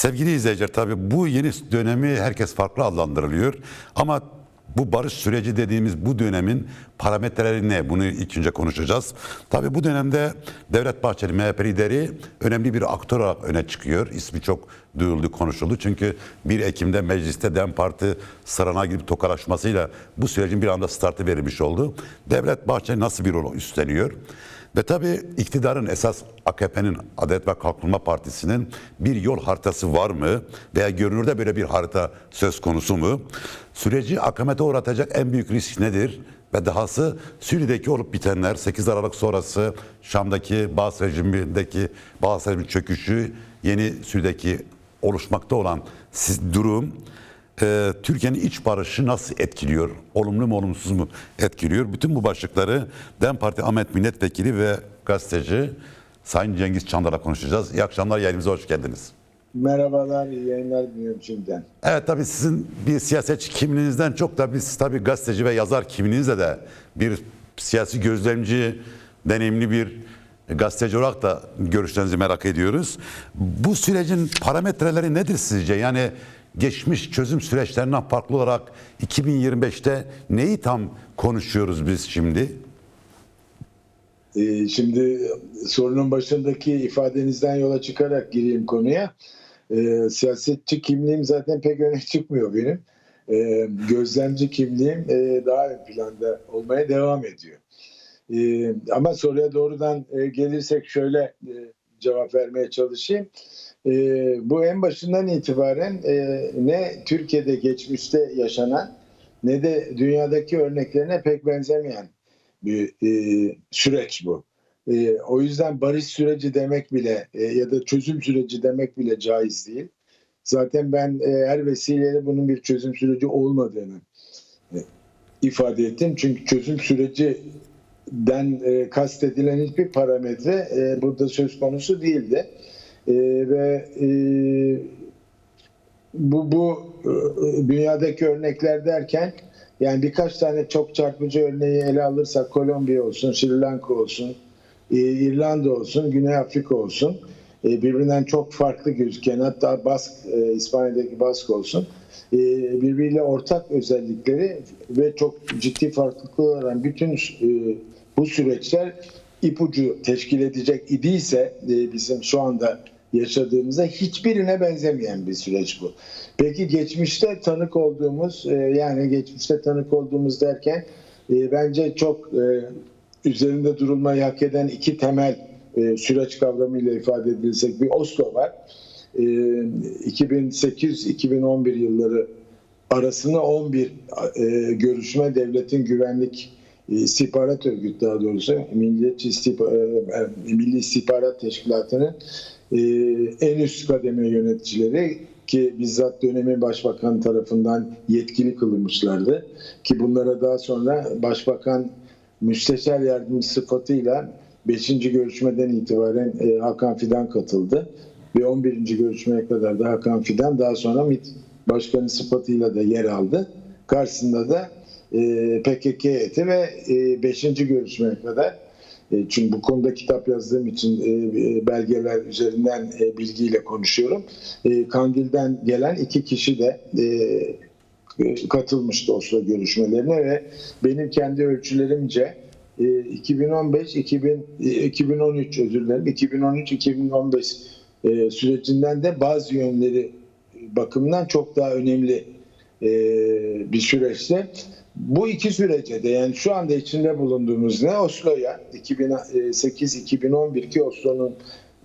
Sevgili izleyiciler tabii bu yeni dönemi herkes farklı adlandırılıyor. Ama bu barış süreci dediğimiz bu dönemin parametreleri ne? Bunu ilk önce konuşacağız. Tabii bu dönemde Devlet Bahçeli MHP lideri önemli bir aktör olarak öne çıkıyor. İsmi çok duyuldu, konuşuldu. Çünkü 1 Ekim'de mecliste DEM Parti sırana gidip tokalaşmasıyla bu sürecin bir anda startı verilmiş oldu. Devlet Bahçeli nasıl bir rol üstleniyor? Ve tabii iktidarın esas AKP'nin Adalet ve Kalkınma Partisi'nin bir yol haritası var mı? Veya görünürde böyle bir harita söz konusu mu? Süreci akamete uğratacak en büyük risk nedir? Ve dahası Suriye'deki olup bitenler 8 Aralık sonrası Şam'daki Bağız rejimindeki Bağız rejimin çöküşü yeni Suriye'deki oluşmakta olan durum e, Türkiye'nin iç barışı nasıl etkiliyor? Olumlu mu olumsuz mu etkiliyor? Bütün bu başlıkları DEM Parti Ahmet Milletvekili ve gazeteci Sayın Cengiz Çandar'la konuşacağız. İyi akşamlar yayınımıza hoş geldiniz. Merhabalar, iyi yayınlar diliyorum şimdiden. Evet tabii sizin bir siyasetçi kimliğinizden çok da biz tabii gazeteci ve yazar kimliğinizle de bir siyasi gözlemci, deneyimli bir gazeteci olarak da görüşlerinizi merak ediyoruz. Bu sürecin parametreleri nedir sizce? Yani geçmiş çözüm süreçlerinden farklı olarak 2025'te neyi tam konuşuyoruz biz şimdi? Ee, şimdi sorunun başındaki ifadenizden yola çıkarak gireyim konuya. Ee, siyasetçi kimliğim zaten pek öne çıkmıyor benim. Ee, gözlemci kimliğim e, daha ön planda olmaya devam ediyor. Ama soruya doğrudan e, gelirsek şöyle e, cevap vermeye çalışayım. Ee, bu en başından itibaren e, ne Türkiye'de geçmişte yaşanan ne de dünyadaki örneklerine pek benzemeyen bir e, süreç bu. E, o yüzden barış süreci demek bile e, ya da çözüm süreci demek bile caiz değil. Zaten ben e, her vesileyle bunun bir çözüm süreci olmadığını e, ifade ettim. Çünkü çözüm sürecinden e, kastedilen hiçbir parametre e, burada söz konusu değildi. E, ve e, bu, bu e, dünyadaki örnekler derken yani birkaç tane çok çarpıcı örneği ele alırsak Kolombiya olsun, Sri Lanka olsun, e, İrlanda olsun, Güney Afrika olsun e, birbirinden çok farklı gözüken hatta Bask, e, İspanya'daki Bask olsun e, birbiriyle ortak özellikleri ve çok ciddi farklılıklar olan bütün e, bu süreçler ipucu teşkil edecek idiyse e, bizim şu anda yaşadığımızda hiçbirine benzemeyen bir süreç bu. Peki geçmişte tanık olduğumuz e, yani geçmişte tanık olduğumuz derken e, bence çok e, üzerinde durulmayı hak eden iki temel süreç kavramıyla ifade edilsek bir Oslo var. E, 2008-2011 yılları arasında 11 e, görüşme devletin güvenlik istihbarat örgütü daha doğrusu Milliyetçi İstihba- e, Milli İstihbarat Teşkilatı'nın e, en üst kademe yöneticileri ki bizzat dönemin başbakan tarafından yetkili kılınmışlardı. Ki bunlara daha sonra başbakan müsteşar yardımcısı sıfatıyla 5. görüşmeden itibaren e, Hakan Fidan katıldı. Ve 11. görüşmeye kadar da Hakan Fidan daha sonra MİT başkanı sıfatıyla da yer aldı. Karşısında da e, PKK heyeti ve 5. görüşmeye kadar e, çünkü bu konuda kitap yazdığım için e, e, belgeler üzerinden e, bilgiyle konuşuyorum. E, Kandil'den gelen iki kişi de e, e, katılmıştı Oslo görüşmelerine ve benim kendi ölçülerimce e, 2015 2000, e, 2013 özür dilerim 2013 2015 e, sürecinden de bazı yönleri bakımından çok daha önemli e, bir süreçte. Bu iki sürece de yani şu anda içinde bulunduğumuz ne Oslo'ya 2008-2011 ki Oslo'nun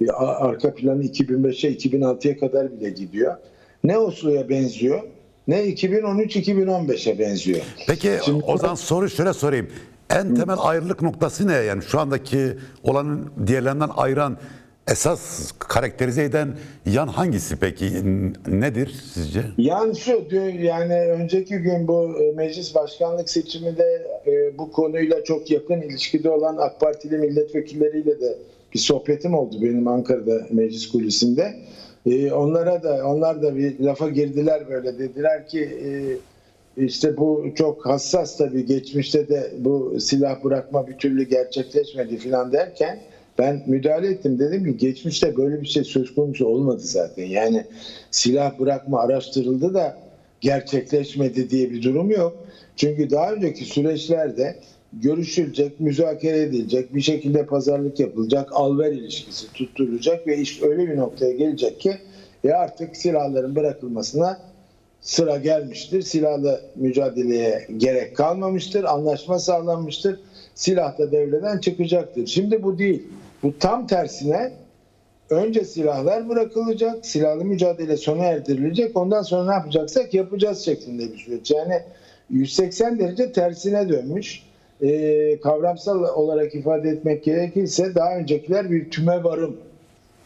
e, arka planı 2005'e 2006'ya kadar bile gidiyor. Ne Oslo'ya benziyor ne 2013-2015'e benziyor. Peki Şimdi- o zaman soru şöyle sorayım. En temel ayrılık noktası ne? Yani şu andaki olanın diğerlerinden ayıran esas karakterize eden yan hangisi peki? Nedir sizce? Yani şu yani önceki gün bu e, meclis başkanlık seçiminde e, bu konuyla çok yakın ilişkide olan AK Partili milletvekilleriyle de bir sohbetim oldu benim Ankara'da meclis kulisinde. E, onlara da onlar da bir lafa girdiler böyle dediler ki işte bu çok hassas tabii geçmişte de bu silah bırakma bir türlü gerçekleşmedi filan derken Ben müdahale ettim dedim ki geçmişte böyle bir şey söz konusu olmadı zaten. Yani silah bırakma araştırıldı da gerçekleşmedi diye bir durum yok. Çünkü daha önceki süreçlerde görüşülecek, müzakere edilecek, bir şekilde pazarlık yapılacak, alver ilişkisi tutturulacak ve iş öyle bir noktaya gelecek ki e artık silahların bırakılmasına sıra gelmiştir. Silahla mücadeleye gerek kalmamıştır. Anlaşma sağlanmıştır. Silah da devreden çıkacaktır. Şimdi bu değil. Bu tam tersine önce silahlar bırakılacak, silahlı mücadele sona erdirilecek. Ondan sonra ne yapacaksak yapacağız şeklinde bir süreç. Yani 180 derece tersine dönmüş. Ee, kavramsal olarak ifade etmek gerekirse daha öncekiler bir tüme varım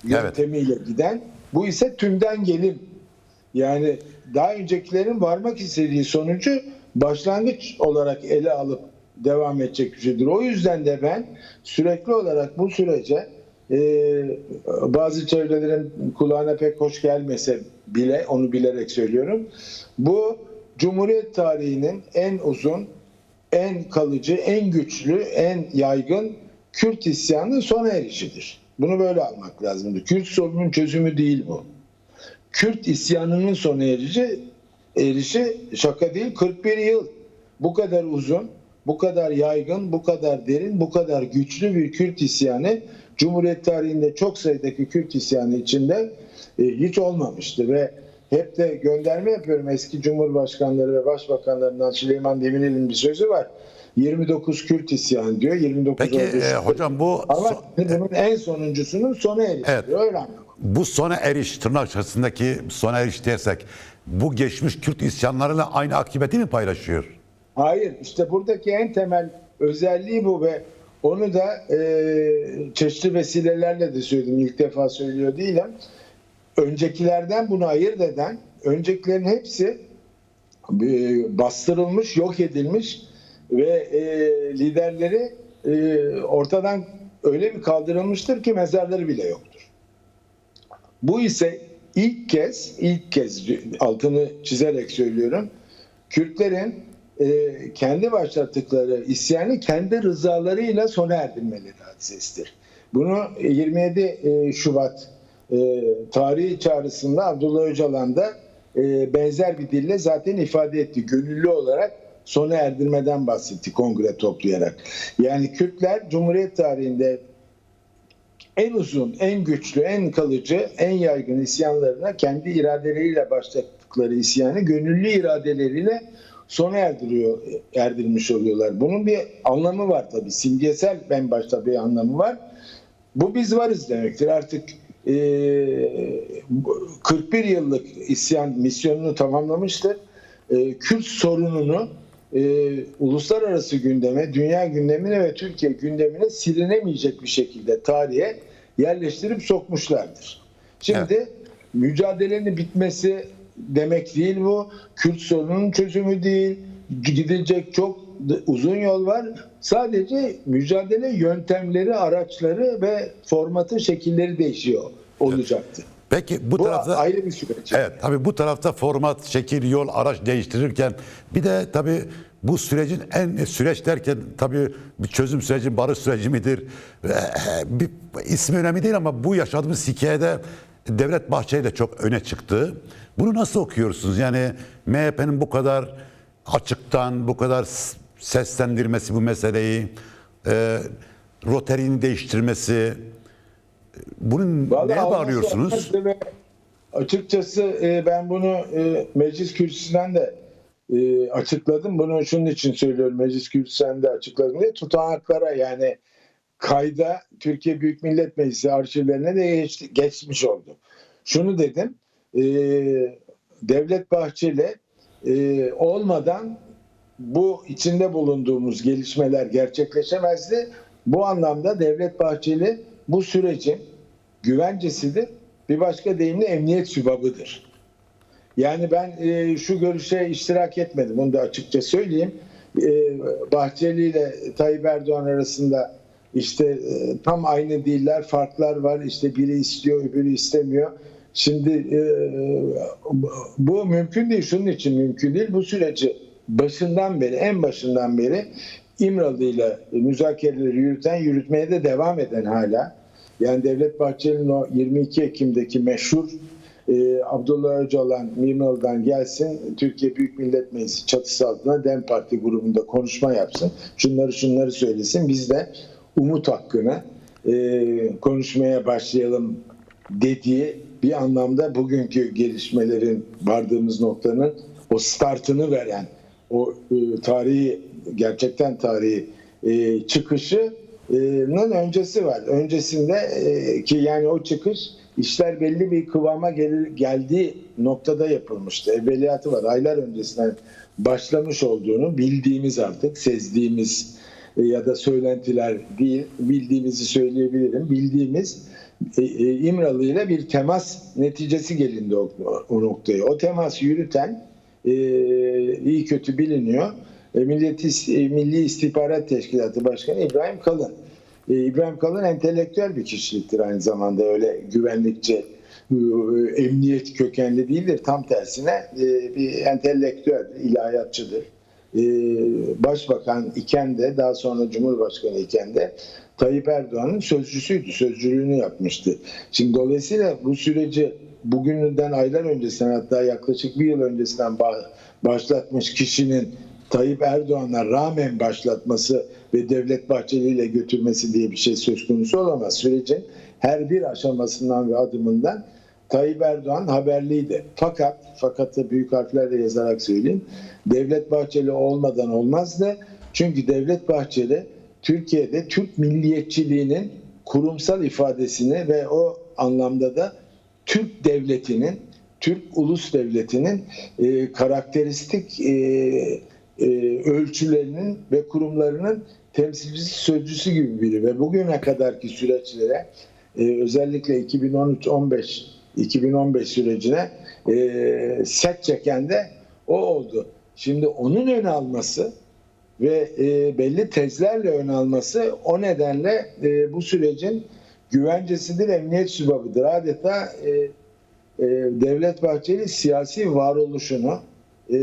Evet. yöntemiyle giden. Bu ise tümden gelim. Yani daha öncekilerin varmak istediği sonucu başlangıç olarak ele alıp devam edecek bir şeydir. O yüzden de ben sürekli olarak bu sürece e, bazı çevrelerin kulağına pek hoş gelmese bile onu bilerek söylüyorum. Bu Cumhuriyet tarihinin en uzun, en kalıcı, en güçlü, en yaygın Kürt isyanının sona erişidir. Bunu böyle almak lazımdı. Kürt sorunun çözümü değil bu. Kürt isyanının sona erici, erişi şaka değil 41 yıl. Bu kadar uzun, bu kadar yaygın, bu kadar derin, bu kadar güçlü bir Kürt isyanı Cumhuriyet tarihinde çok sayıdaki Kürt isyanı içinde e, hiç olmamıştı ve hep de gönderme yapıyorum eski Cumhurbaşkanları ve Başbakanlarından Süleyman Demirel'in bir sözü var. 29 Kürt isyanı diyor. 29 Peki e, hocam bu ama so- bunun en sonuncusunun sona erişi. Evet. Öyle bu sona eriş tırnak içerisindeki sona eriş dersek bu geçmiş Kürt isyanlarıyla aynı akıbeti mi paylaşıyor? Hayır işte buradaki en temel özelliği bu ve onu da e, çeşitli vesilelerle de söyledim. İlk defa söylüyor değilim. Öncekilerden bunu ayırt eden, öncekilerin hepsi e, bastırılmış, yok edilmiş ve e, liderleri e, ortadan öyle bir kaldırılmıştır ki mezarları bile yoktur. Bu ise ilk kez, ilk kez altını çizerek söylüyorum. Kürtlerin e, kendi başlattıkları isyanı kendi rızalarıyla sona erdirmeleri hadisesidir. Bunu 27 e, Şubat e, tarihi çağrısında Abdullah Öcalan da e, benzer bir dille zaten ifade etti. Gönüllü olarak sona erdirmeden bahsetti kongre toplayarak. Yani Kürtler Cumhuriyet tarihinde en uzun, en güçlü, en kalıcı, en yaygın isyanlarına kendi iradeleriyle başlattıkları isyanı gönüllü iradeleriyle sona erdiriyor, erdirmiş oluyorlar. Bunun bir anlamı var tabii. Simgesel en başta bir anlamı var. Bu biz varız demektir. Artık e, 41 yıllık isyan misyonunu tamamlamıştır. E, Kürt sorununu e, uluslararası gündeme, dünya gündemine ve Türkiye gündemine silinemeyecek bir şekilde tarihe yerleştirip sokmuşlardır. Şimdi mücadelenin bitmesi demek değil bu. Kürt sorununun çözümü değil. Gidecek çok uzun yol var. Sadece mücadele yöntemleri, araçları ve formatı, şekilleri değişiyor olacaktı. Peki bu, Bu tarafta ayrı bir süreç. Evet tabii bu tarafta format, şekil, yol, araç değiştirirken bir de tabii bu sürecin en süreç derken tabii bir çözüm süreci, barış süreci midir? E, Bir ismi önemli değil ama bu yaşadığımız hikayede Devlet Bahçeli de çok öne çıktı. Bunu nasıl okuyorsunuz? Yani MHP'nin bu kadar açıktan, bu kadar seslendirmesi bu meseleyi, e, roterini değiştirmesi, bunun Vallahi neye bağlıyorsunuz? Açıkçası e, ben bunu e, meclis kürsüsünden de e, açıkladım. Bunu şunun için söylüyorum. Meclis kürsüsünden de açıkladım diye. Tutanaklara yani kayda Türkiye Büyük Millet Meclisi arşivlerine de geçti- geçmiş oldu. Şunu dedim. e, Devlet Bahçeli e, olmadan bu içinde bulunduğumuz gelişmeler gerçekleşemezdi. Bu anlamda Devlet Bahçeli bu sürecin güvencesidir. Bir başka deyimle emniyet sübabıdır. Yani ben e, şu görüşe iştirak etmedim. Onu da açıkça söyleyeyim. E, Bahçeli ile Tayyip Erdoğan arasında işte e, tam aynı değiller, farklar var. İşte biri istiyor, öbürü istemiyor. Şimdi e, bu mümkün değil. Şunun için mümkün değil. Bu süreci başından beri, en başından beri İmralı ile müzakereleri yürüten, yürütmeye de devam eden hala Yani Devlet Bahçeli'nin o 22 Ekim'deki meşhur e, Abdullah Öcalan Mimralı'dan gelsin Türkiye Büyük Millet Meclisi çatısı altında DEM Parti grubunda konuşma yapsın. Şunları şunları söylesin. Biz de umut hakkını e, konuşmaya başlayalım dediği bir anlamda bugünkü gelişmelerin vardığımız noktanın o startını veren o e, tarihi gerçekten tarihi e, çıkışının öncesi var. Öncesinde e, ki yani o çıkış işler belli bir kıvama gelir, geldiği noktada yapılmıştı. Evveliyatı var. Aylar öncesinden başlamış olduğunu bildiğimiz artık sezdiğimiz e, ya da söylentiler değil bildiğimizi söyleyebilirim. Bildiğimiz e, e, İmralı ile bir temas neticesi gelindi o, o noktaya. O temas yürüten e, iyi kötü biliniyor. E, Milleti, e, Milli İstihbarat Teşkilatı Başkanı İbrahim Kalın. E, İbrahim Kalın entelektüel bir kişiliktir aynı zamanda öyle güvenlikçi, e, emniyet kökenli değildir. Tam tersine e, bir entelektüel, ilahiyatçıdır. E, Başbakan iken de daha sonra Cumhurbaşkanı iken de Tayyip Erdoğan'ın sözcüsüydü, sözcülüğünü yapmıştı. Şimdi dolayısıyla bu süreci bugünden aylar öncesinden hatta yaklaşık bir yıl öncesinden ba- başlatmış kişinin Tayyip Erdoğan'a rağmen başlatması ve Devlet Bahçeli ile götürmesi diye bir şey söz konusu olamaz. Sürecin her bir aşamasından ve adımından Tayyip Erdoğan haberliydi. Fakat, fakatı büyük harflerle yazarak söyleyeyim, Devlet Bahçeli olmadan olmazdı. Çünkü Devlet Bahçeli Türkiye'de Türk milliyetçiliğinin kurumsal ifadesini ve o anlamda da Türk devletinin, Türk ulus devletinin e, karakteristik e, e, ölçülerinin ve kurumlarının temsilcisi sözcüsü gibi biri ve bugüne kadarki süreçlere e, özellikle 2013-15 2015 sürecine e, set çeken de o oldu. Şimdi onun ön alması ve e, belli tezlerle ön alması o nedenle e, bu sürecin güvencesidir, emniyet sübabıdır. Adeta e, e, Devlet Bahçeli siyasi varoluşunu e,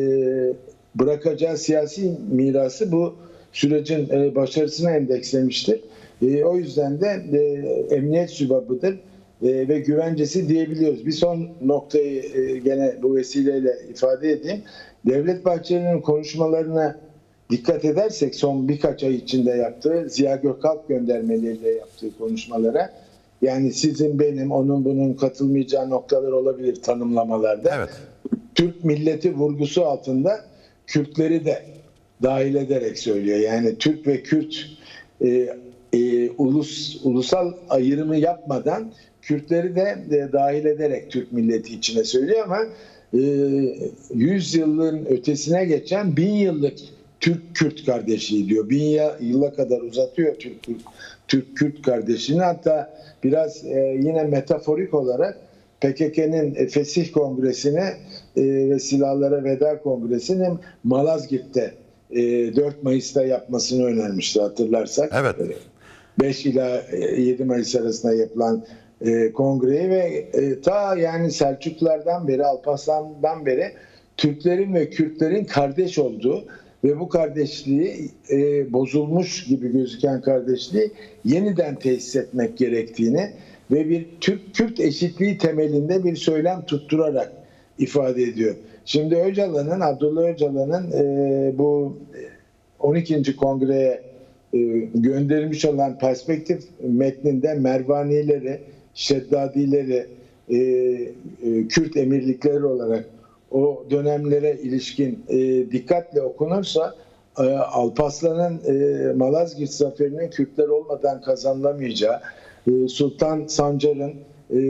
bırakacağı siyasi mirası bu sürecin e, başarısına endekslemiştir. E, o yüzden de e, emniyet sübabıdır e, ve güvencesi diyebiliyoruz. Bir son noktayı e, gene bu vesileyle ifade edeyim. Devlet Bahçeli'nin konuşmalarına dikkat edersek son birkaç ay içinde yaptığı Ziya Gökalp göndermeleriyle yaptığı konuşmalara yani sizin benim onun bunun katılmayacağı noktalar olabilir tanımlamalarda. Evet. Türk milleti vurgusu altında Kürtleri de dahil ederek söylüyor. Yani Türk ve Kürt e, e, ulus ulusal ayrımı yapmadan Kürtleri de, de dahil ederek Türk milleti içine söylüyor ama e, 100 yılın ötesine geçen bin yıllık Türk-Kürt kardeşliği diyor. Bin yıla kadar uzatıyor Türk Türk-Kürt kardeşliğini. Hatta biraz e, yine metaforik olarak PKK'nın e, Fesih Kongresi'ne e, ve Silahlara Veda Kongresi'nin Malazgirt'te e, 4 Mayıs'ta yapmasını önermişti hatırlarsak. Evet. E, 5 ila e, 7 Mayıs arasında yapılan e, kongreyi ve e, ta yani Selçuklulardan beri, Alparslan'dan beri Türklerin ve Kürtlerin kardeş olduğu ve bu kardeşliği e, bozulmuş gibi gözüken kardeşliği yeniden tesis etmek gerektiğini ve bir Türk-Kürt eşitliği temelinde bir söylem tutturarak ifade ediyor. Şimdi Öcalan'ın, Abdullah Öcalan'ın e, bu 12. kongreye e, gönderilmiş olan perspektif metninde Mervanileri, Şeddadileri, e, e, Kürt emirlikleri olarak o dönemlere ilişkin e, dikkatle okunursa e, Alparslan'ın e, Malazgirt zaferinin Kürtler olmadan kazanılamayacağı, e, Sultan Sancar'ın e,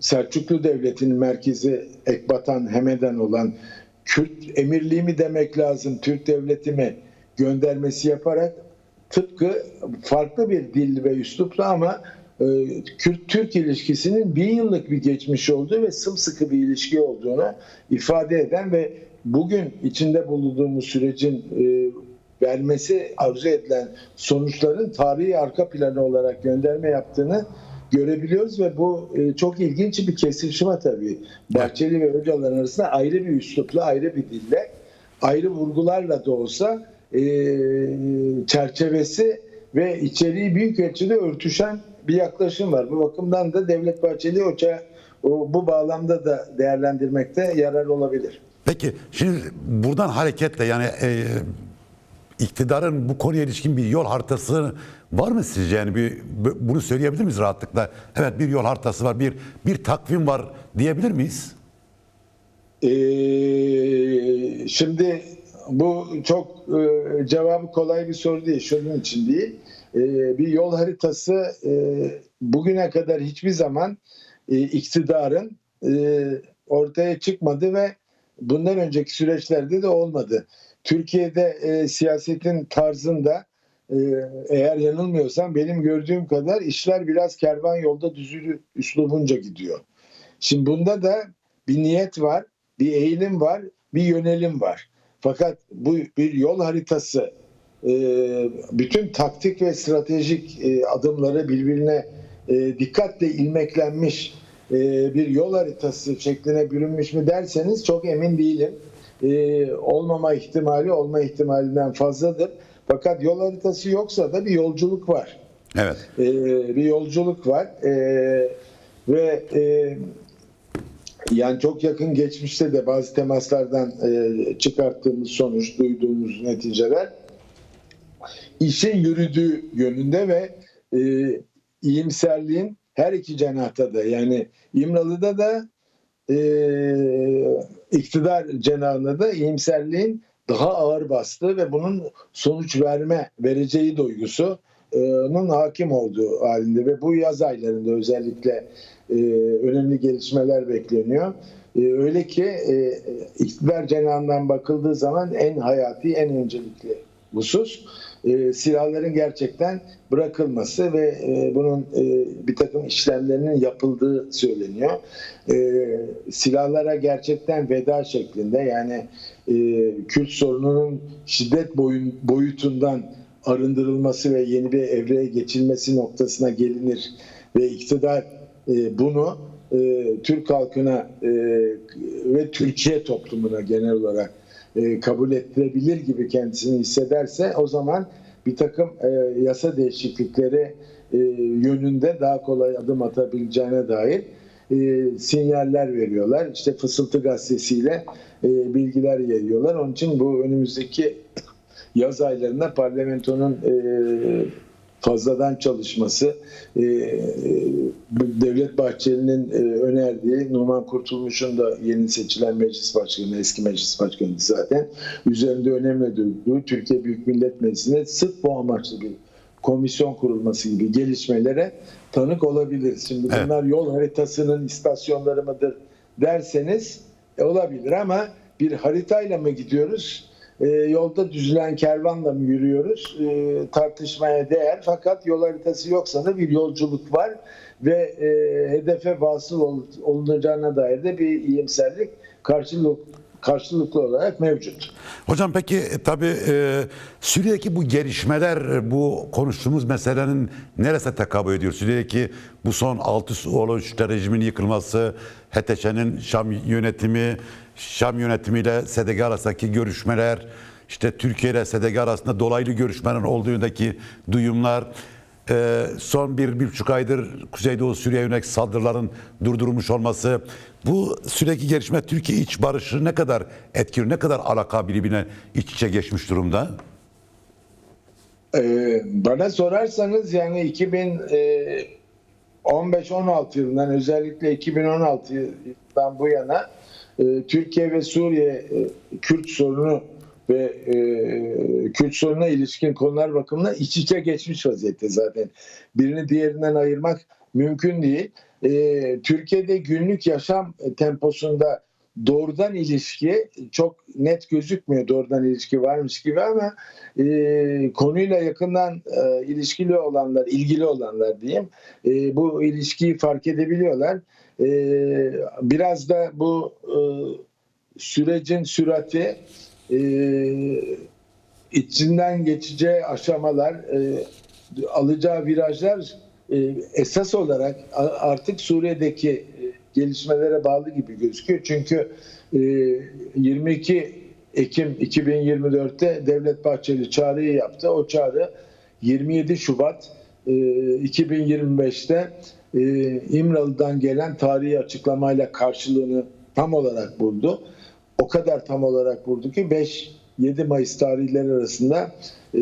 Selçuklu Devleti'nin merkezi Ekbatan Hemedan olan Kürt emirliği mi demek lazım, Türk devleti mi göndermesi yaparak tıpkı farklı bir dil ve üslupla ama Kürt-Türk ilişkisinin bin yıllık bir geçmiş olduğu ve sımsıkı bir ilişki olduğunu ifade eden ve bugün içinde bulunduğumuz sürecin e, vermesi arzu edilen sonuçların tarihi arka planı olarak gönderme yaptığını görebiliyoruz ve bu e, çok ilginç bir kesişme tabii. Bahçeli ve Öcalan arasında ayrı bir üslupla, ayrı bir dille, ayrı vurgularla da olsa e, çerçevesi ve içeriği büyük ölçüde örtüşen bir yaklaşım var. Bu bakımdan da Devlet Bahçeli o bu bağlamda da değerlendirmekte yarar olabilir. Peki şimdi buradan hareketle yani e, iktidarın bu konuya ilişkin bir yol haritası var mı sizce? Yani bir bu- bunu söyleyebilir miyiz rahatlıkla? Evet bir yol haritası var, bir bir takvim var diyebilir miyiz? Ee, şimdi bu çok e, cevabı kolay bir soru değil. Şunun için değil. Ee, bir yol haritası e, bugüne kadar hiçbir zaman e, iktidarın e, ortaya çıkmadı ve bundan önceki süreçlerde de olmadı. Türkiye'de siyasetin tarzında eğer yanılmıyorsam benim gördüğüm kadar işler biraz kervan yolda düzülü üslubunca gidiyor. Şimdi bunda da bir niyet var, bir eğilim var, bir yönelim var. Fakat bu bir yol haritası bütün taktik ve stratejik e, adımları birbirine e, dikkatle ilmeklenmiş e, bir yol haritası şekline bürünmüş mü derseniz çok emin değilim. Olmama ihtimali olma ihtimalinden fazladır. Fakat yol haritası yoksa da bir yolculuk var. Evet. Bir yolculuk var ve yani çok yakın geçmişte de bazı temaslardan çıkarttığımız sonuç, duyduğumuz neticeler işin yürüdüğü yönünde ve e, iyimserliğin her iki cenahta da yani İmralı'da da e, iktidar cenahında da iyimserliğin daha ağır bastığı ve bunun sonuç verme vereceği duygusu e, onun hakim olduğu halinde ve bu yaz aylarında özellikle e, önemli gelişmeler bekleniyor. E, öyle ki e, iktidar cenahından bakıldığı zaman en hayati, en öncelikli husus e, silahların gerçekten bırakılması ve e, bunun e, bir takım işlemlerinin yapıldığı söyleniyor. E, silahlara gerçekten veda şeklinde yani e, Kürt sorununun şiddet boyun, boyutundan arındırılması ve yeni bir evreye geçilmesi noktasına gelinir ve iktidar e, bunu e, Türk halkına e, ve Türkiye toplumuna genel olarak e, kabul ettirebilir gibi kendisini hissederse o zaman bir takım e, yasa değişiklikleri e, yönünde daha kolay adım atabileceğine dair sinyaller veriyorlar. İşte Fısıltı Gazetesi'yle bilgiler yayıyorlar. Onun için bu önümüzdeki yaz aylarında parlamentonun fazladan çalışması, e, bu Devlet Bahçeli'nin e, önerdiği, Numan Kurtulmuş'un da yeni seçilen meclis başkanı, eski meclis başkanı zaten üzerinde önemli durduğu Türkiye Büyük Millet Meclisi'ne sırf bu amaçlı bir komisyon kurulması gibi gelişmelere tanık olabiliriz. Şimdi Evet. bunlar yol haritasının istasyonları mıdır derseniz e, olabilir ama bir haritayla mı gidiyoruz? E, yolda düzülen kervanla mı yürüyoruz? E, tartışmaya değer fakat yol haritası yoksa da bir yolculuk var ve e, hedefe vasıl ol- olunacağına dair de bir iyimserlik karşılık, karşılıklı olarak mevcut. Hocam peki e, tabii e, Suriye'deki bu gelişmeler bu konuştuğumuz meselenin neresine tekabül ediyor? Suriye'deki bu son 6 oluş rejimin yıkılması, HTŞ'nin Şam yönetimi, Şam yönetimiyle SDG arasındaki görüşmeler, işte Türkiye ile SDG arasında dolaylı görüşmeler olduğu yönündeki duyumlar, e, son bir, bir buçuk aydır Kuzeydoğu Suriye yönelik saldırıların durdurulmuş olması, bu sürekli gelişme Türkiye iç barışı ne kadar etkili, ne kadar alaka birbirine iç içe geçmiş durumda? Ee, bana sorarsanız yani 2015-16 yılından özellikle 2016'dan bu yana e, Türkiye ve Suriye e, Kürt sorunu ve e, Kürt sorununa ilişkin konular bakımından iç içe geçmiş vaziyette zaten. Birini diğerinden ayırmak mümkün değil. E, Türkiye'de günlük yaşam temposunda doğrudan ilişki çok net gözükmüyor doğrudan ilişki varmış gibi ama e, konuyla yakından e, ilişkili olanlar, ilgili olanlar diyeyim e, bu ilişkiyi fark edebiliyorlar. E, biraz da bu e, sürecin sürati e, içinden geçeceği aşamalar, e, alacağı virajlar e, esas olarak artık Suriye'deki e, gelişmelere bağlı gibi gözüküyor. Çünkü e, 22 Ekim 2024'te Devlet Bahçeli çağrıyı yaptı. O çağrı 27 Şubat e, 2025'te e, İmralı'dan gelen tarihi açıklamayla karşılığını tam olarak buldu. O kadar tam olarak buldu ki 5-7 Mayıs tarihleri arasında e,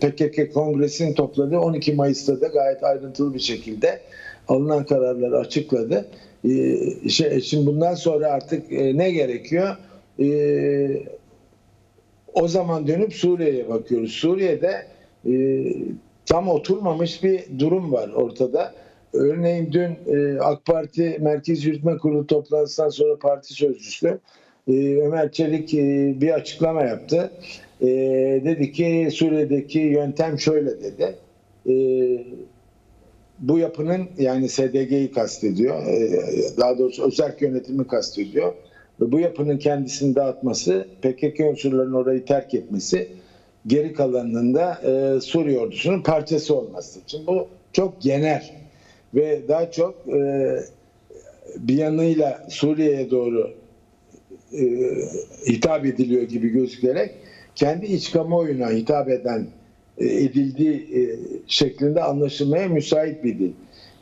PKK Kongresi'nin topladığı 12 Mayıs'ta da gayet ayrıntılı bir şekilde alınan kararları açıkladı. E, şey, şimdi bundan sonra artık e, ne gerekiyor? E, o zaman dönüp Suriye'ye bakıyoruz. Suriye'de e, tam oturmamış bir durum var ortada. Örneğin dün e, AK Parti Merkez Yürütme Kurulu toplantısından sonra parti sözcüsü e, Ömer Çelik e, bir açıklama yaptı. Dedi ki Suriye'deki yöntem şöyle dedi. Bu yapının yani SDG'yi kastediyor. e, Daha doğrusu özel yönetimi kastediyor. Ve bu yapının kendisini dağıtması, PKK unsurlarının orayı terk etmesi, geri kalanının da e, Suriye ordusunun parçası olması için. Bu çok genel ve daha çok e, bir yanıyla Suriye'ye doğru e, hitap ediliyor gibi gözükerek kendi iç kamuoyuna hitap eden e, edildiği e, şeklinde anlaşılmaya müsait bir dil.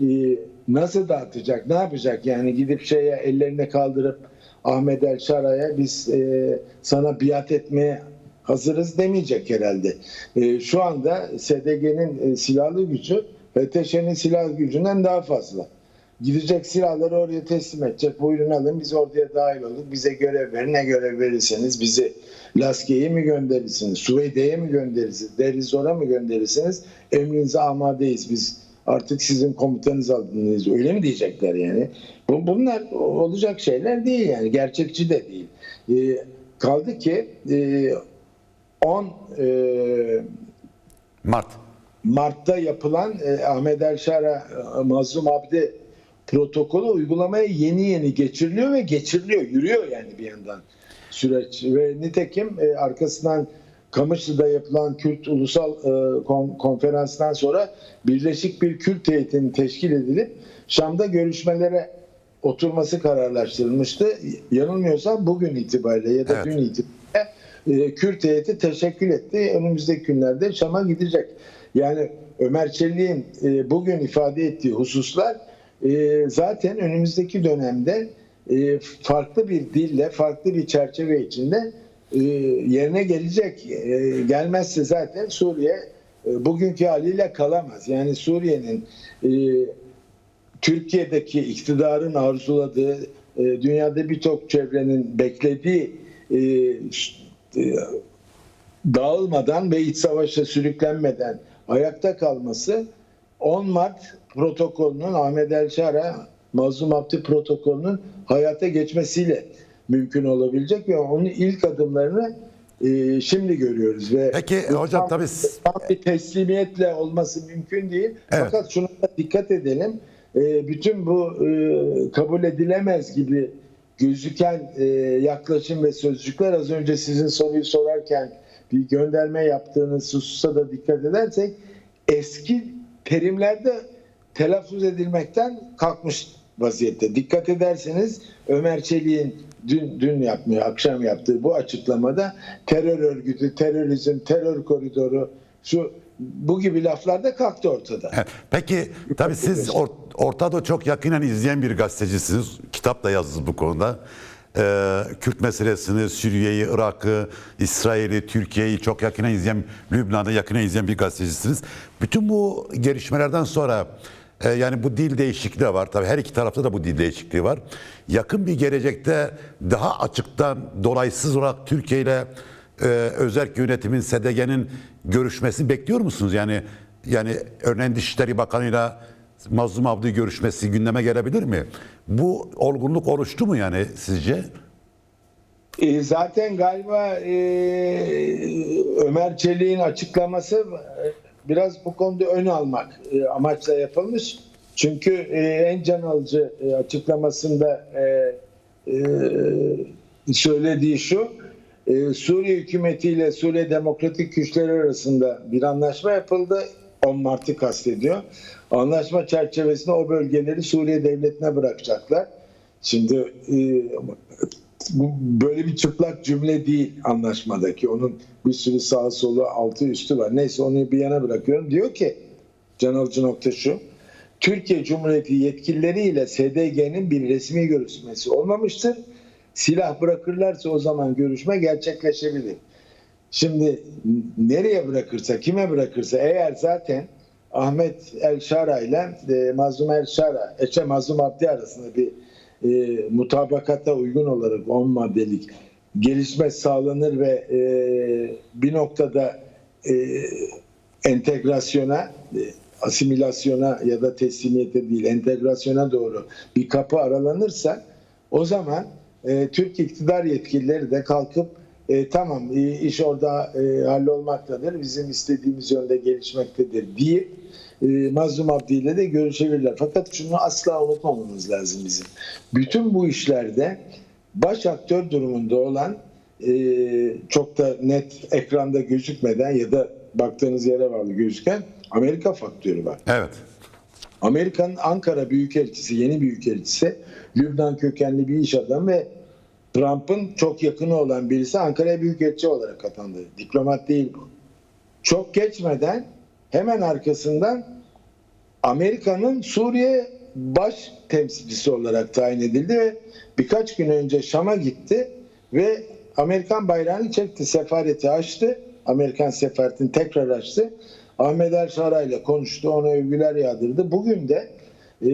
E, nasıl dağıtacak, ne yapacak yani gidip şeye ellerine kaldırıp Ahmet El Şara'ya biz e, sana biat etmeye hazırız demeyecek herhalde. E, şu anda SDG'nin e, silahlı gücü HTŞ'nin silah gücünden daha fazla. Gidecek silahları oraya teslim edecek. Buyurun alın biz oraya dahil olduk. Bize görev verin. Ne görev verirseniz bizi Laskiye'ye mi gönderirsiniz? Suveyde'ye mi gönderirsiniz? Derizor'a mı gönderirsiniz? Emrinize amadeyiz. Biz artık sizin komutanınız aldınız. Öyle mi diyecekler yani? Bu- Bunlar olacak şeyler değil yani. Gerçekçi de değil. Ee, kaldı ki e, 10 e, Mart. Mart'ta yapılan e, Ahmet Elşara e, Mazlum Abdi protokolü uygulamaya yeni yeni geçiriliyor ve geçiriliyor. Yürüyor yani bir yandan süreç. Ve nitekim e, arkasından Kamışlı'da yapılan Kürt Ulusal e, Kon- Konferans'tan sonra birleşik bir Kürt heyetinin teşkil edilip Şam'da görüşmelere oturması kararlaştırılmıştı. Yanılmıyorsam bugün itibariyle ya da Evet. dün itibariyle e, Kürt heyeti teşekkül etti. Önümüzdeki günlerde Şam'a gidecek. Yani Ömer Çelik'in e, bugün ifade ettiği hususlar e, zaten önümüzdeki dönemde e, farklı bir dille, farklı bir çerçeve içinde yerine gelecek. Gelmezse zaten Suriye e, bugünkü haliyle kalamaz. Yani Suriye'nin Türkiye'deki iktidarın arzuladığı, e, dünyada birçok çevrenin beklediği dağılmadan ve iç savaşa sürüklenmeden ayakta kalması 10 Mart protokolünün Ahmet El Şara Mazlum Abdi protokolünün hayata geçmesiyle mümkün olabilecek ve onun ilk adımlarını e, şimdi görüyoruz ve Peki hocam tabii tam bir teslimiyetle olması mümkün değil. Evet. Fakat şuna da dikkat edelim. E, bütün bu e, kabul edilemez gibi gözüken e, yaklaşım ve sözcükler az önce sizin soruyu sorarken bir gönderme yaptığınız hususa da dikkat edersek eski terimlerde telaffuz edilmekten kalkmış vaziyette. Dikkat ederseniz Ömer Çelik'in dün dün yapmıyor, akşam yaptığı bu açıklamada terör örgütü, terörizm, terör koridoru şu bu gibi laflar da kalktı ortada. Peki tabii siz or, Orta Doğu çok yakinen izleyen bir gazetecisiniz. Kitap da yazdınız bu konuda. Ee, Kürt meselesini, Suriye'yi, Irak'ı, İsrail'i, Türkiye'yi çok yakinen izleyen, Lübnan'ı yakinen izleyen bir gazetecisiniz. Bütün bu gelişmelerden sonra e, yani bu dil değişikliği de var. Tabii her iki tarafta da bu dil değişikliği var. Yakın bir gelecekte daha açıktan dolaysız olarak Türkiye ile e, özel yönetimin, SDG'nin görüşmesini bekliyor musunuz? Yani yani örneğin Dışişleri Bakanı'yla Mazlum Abdi görüşmesi gündeme gelebilir mi? Bu olgunluk oluştu mu yani sizce? E, zaten galiba e, Ömer Çelik'in açıklaması e, biraz bu konuda ön almak e, amaçla yapılmış. Çünkü e, en can alıcı e, açıklamasında e, e, söylediği şu, e, Suriye hükümetiyle Suriye Demokratik Güçleri arasında bir anlaşma yapıldı. 10 Mart'ı kastediyor. Anlaşma çerçevesinde o bölgeleri Suriye Devleti'ne bırakacaklar. Şimdi e, bu böyle bir çıplak cümle değil anlaşmadaki. Onun bir sürü sağı solu altı üstü var. Neyse onu bir yana bırakıyorum. Diyor ki can alıcı nokta şu. Türkiye Cumhuriyeti yetkilileriyle SDG'nin bir resmi görüşmesi olmamıştır. Silah bırakırlarsa o zaman görüşme gerçekleşebilir. Şimdi nereye bırakırsa, kime bırakırsa eğer zaten Ahmet El Şara ile e, Mazlum El Şara, Eçe Mazlum Abdi arasında bir e, mutabakata uygun olarak 10 maddelik gelişme sağlanır ve e, bir noktada e, entegrasyona, e, asimilasyona ya da teslimiyete değil entegrasyona doğru bir kapı aralanırsa o zaman e, Türk iktidar yetkilileri de kalkıp e, tamam e, iş orada e, hallolmaktadır, bizim istediğimiz yönde gelişmektedir deyip e, Mazlum Abdi ile de görüşebilirler. Fakat şunu asla unutmamamız lazım bizim. Bütün bu işlerde baş aktör durumunda olan e, çok da net ekranda gözükmeden ya da baktığınız yere bağlı gözüken Amerika faktörü var. Evet. Amerika'nın Ankara Büyükelçisi, yeni Büyükelçisi Lübnan kökenli bir iş adamı ve Trump'ın çok yakını olan birisi Ankara'ya Büyükelçi olarak atandı. Diplomat değil bu. Çok geçmeden hemen arkasından Amerika'nın Suriye baş temsilcisi olarak tayin edildi ve birkaç gün önce Şam'a gitti ve Amerikan bayrağını çekti, sefareti açtı. Amerikan sefaretini tekrar açtı. Ahmet El ile konuştu, ona övgüler yağdırdı. Bugün de e,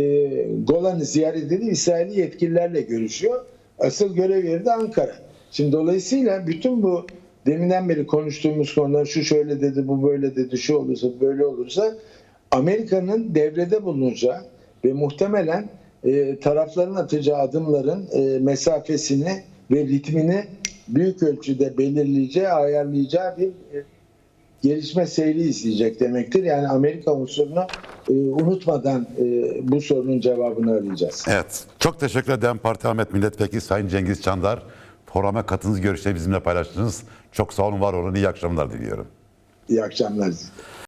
Golan'ı ziyaret edip İsrail'i yetkililerle görüşüyor. Asıl görev yeri de Ankara. Şimdi dolayısıyla bütün bu deminden beri konuştuğumuz konular şu şöyle dedi, bu böyle dedi, şu olursa böyle olursa Amerika'nın devrede bulunacağı ve muhtemelen e, tarafların atacağı adımların e, mesafesini ve ritmini büyük ölçüde belirleyeceği, ayarlayacağı bir e, gelişme seyri izleyecek demektir. Yani Amerika unsurunu e, unutmadan e, bu sorunun cevabını arayacağız. Evet. Çok teşekkür ederim Parti Ahmet Milletvekili Sayın Cengiz Çandar. Programa katıldığınız görüşleri bizimle paylaştınız. Çok sağ olun, var olun. İyi akşamlar diliyorum. İyi akşamlar.